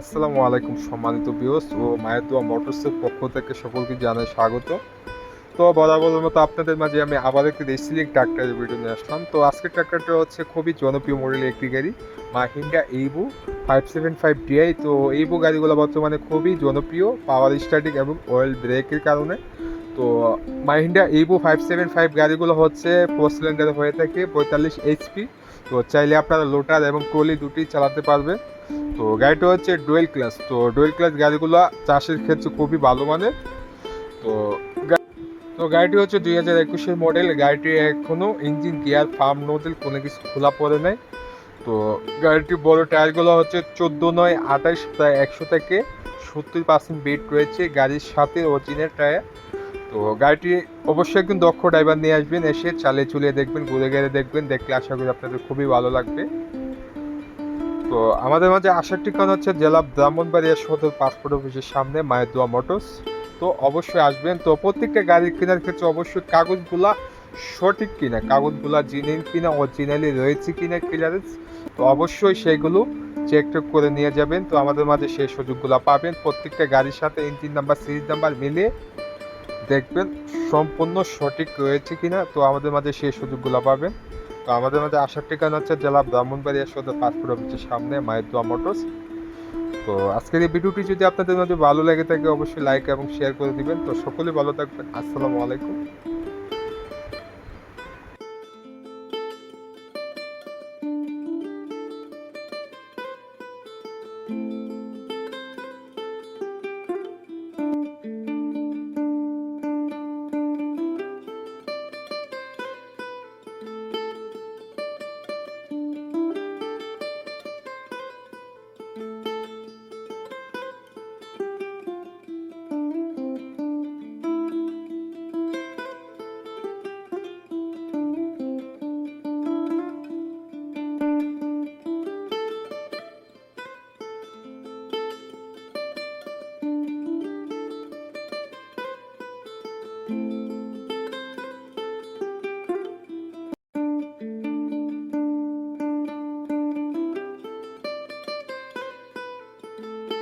আসসালামু আলাইকুম সম্মানিত বিয়স ও মায়ের মোটরসের পক্ষ থেকে সকলকে জানাই স্বাগত। তো বরাবরের মতো আপনাদের মাঝে আমি আবার একটি রেসিলিং ট্রাক্টরের ভিডিও নিয়ে আসলাম। তো আজকের ট্রাক্টরটা হচ্ছে খুবই জনপ্রিয় মডেলের একটি গাড়ি মাহিন্ডা এইবু ফাইভ সেভেন ফাইভ ডিআই তো এইবু গাড়িগুলো বর্তমানে খুবই জনপ্রিয় পাওয়ার স্টার্টিং এবং অয়েল ব্রেকের কারণে। তো মাহিন্ডা এইবু ফাইভ সেভেন ফাইভ গাড়িগুলো হচ্ছে ফোর হয়ে থাকে, পঁয়তাল্লিশ এইচপি তো চাইলে আপনারা লোটার এবং ট্রলি দুটি চালাতে পারবেন তো গাড়িটা হচ্ছে ডুয়েল ক্লাস তো ডুয়েল ক্লাস গাড়িগুলো চাষের ক্ষেত্রে খুবই ভালো মানের। তো তো গাড়িটি হচ্ছে দুই হাজার একুশের মডেল গাড়িটি এখনও ইঞ্জিন গিয়ার ফার্ম নোজেল কোনো কিছু খোলা পড়ে নাই। তো গাড়িটির বড় টায়ারগুলো হচ্ছে চোদ্দ নয়, আঠাশ, প্রায় একশো থেকে সত্তর পার্সেন্ট বেড রয়েছে গাড়ির সাথে অরিজিনাল টায়ার। তো গাড়িটি অবশ্যই একজন দক্ষ ড্রাইভার নিয়ে আসবেন, এসে চালিয়ে চুলিয়ে দেখবেন, ঘুরে গেড়ে দেখবেন, দেখলে আশা করি আপনাদের খুবই ভালো লাগবে। তো আমাদের মাঝে আসার ঠিকানা হচ্ছে জেলা ব্রাহ্মণবাড়িয়া সদর পাসপোর্ট অফিসের সামনে মায়ের দোয়া মোটরস। তো অবশ্যই আসবেন। তো প্রত্যেকটা গাড়ি কেনার ক্ষেত্রে অবশ্যই কাগজগুলা সঠিক কিনা, কাগজগুলা জিনিন কিনা, অরিজিনালি রয়েছে কিনা ক্লিয়ারেন্স তো অবশ্যই সেগুলো চেক টেক করে নিয়ে যাবেন। তো আমাদের মাঝে সেই সুযোগগুলো পাবেন। প্রত্যেকটা গাড়ির সাথে ইঞ্জিন নাম্বার সিরিজ নাম্বার মিলিয়ে দেখবেন সম্পূর্ণ সঠিক রয়েছে কিনা, তো আমাদের মাঝে সেই সুযোগগুলো পাবেন। তো আমাদের মাঝে আসার ঠিকানা হচ্ছে জেলা ব্রাহ্মণবাড়িয়া সদর পাসপোর্ট অফিসের সামনে মায়ের মোটরস। তো আজকের এই ভিডিওটি যদি আপনাদের মাঝে ভালো লেগে থাকে, অবশ্যই লাইক এবং শেয়ার করে দিবেন। তো সকলে ভালো থাকবেন। আসসালামু আলাইকুম।